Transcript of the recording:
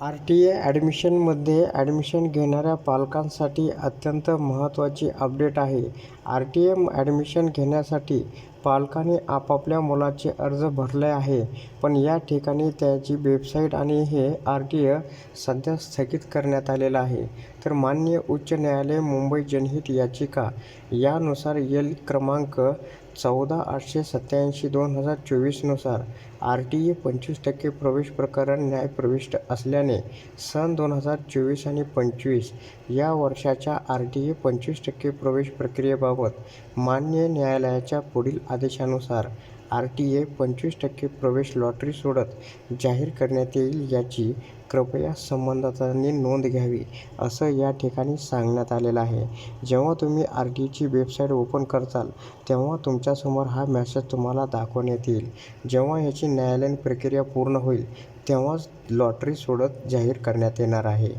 R T A ॲडमिशनमध्ये admission घेणाऱ्या पालकांसाठी अत्यंत महत्त्वाची अपडेट आहे. आर टी एम ॲडमिशन घेण्यासाठी पालकांनी आपापल्या मुलाचे अर्ज भरले आहे. पण या ठिकाणी त्याची वेबसाईट आणि हे आर टी ए सध्या स्थगित करण्यात आलेलं आहे. तर माननीय उच्च न्यायालय मुंबई जनहित याचिका यानुसार एल क्रमांक चौदा आठशे सत्त्याऐंशी दोन हजार चोवीसनुसार. आर टी ए पंचवीस टक्के प्रवेश प्रकरण न्यायप्रविष्ट असल्याने सन दोन हजार चोवीस आणि पंचवीस या वर्षाच्या आर टी ए पंचवीस टक्के प्रवेश प्रक्रियेबाबत मान्य न्यायालयाच्या पुढील आदेशानुसार आर टी ए पंचवीस टक्के प्रवेश लॉटरी सोडत जाहीर करण्यात येईल याची कृपया संबंधितांनी नोंद घ्यावी असं या ठिकाणी सांगण्यात आलेलं आहे. जेव्हा तुम्ही आर टी ईची वेबसाईट ओपन करताल तेव्हा तुमच्यासमोर हा मॅसेज तुम्हाला दाखवण्यात येईल. जेव्हा ह्याची न्यायालयीन प्रक्रिया पूर्ण होईल तेव्हाच लॉटरी सोडत जाहीर करण्यात येणार आहे.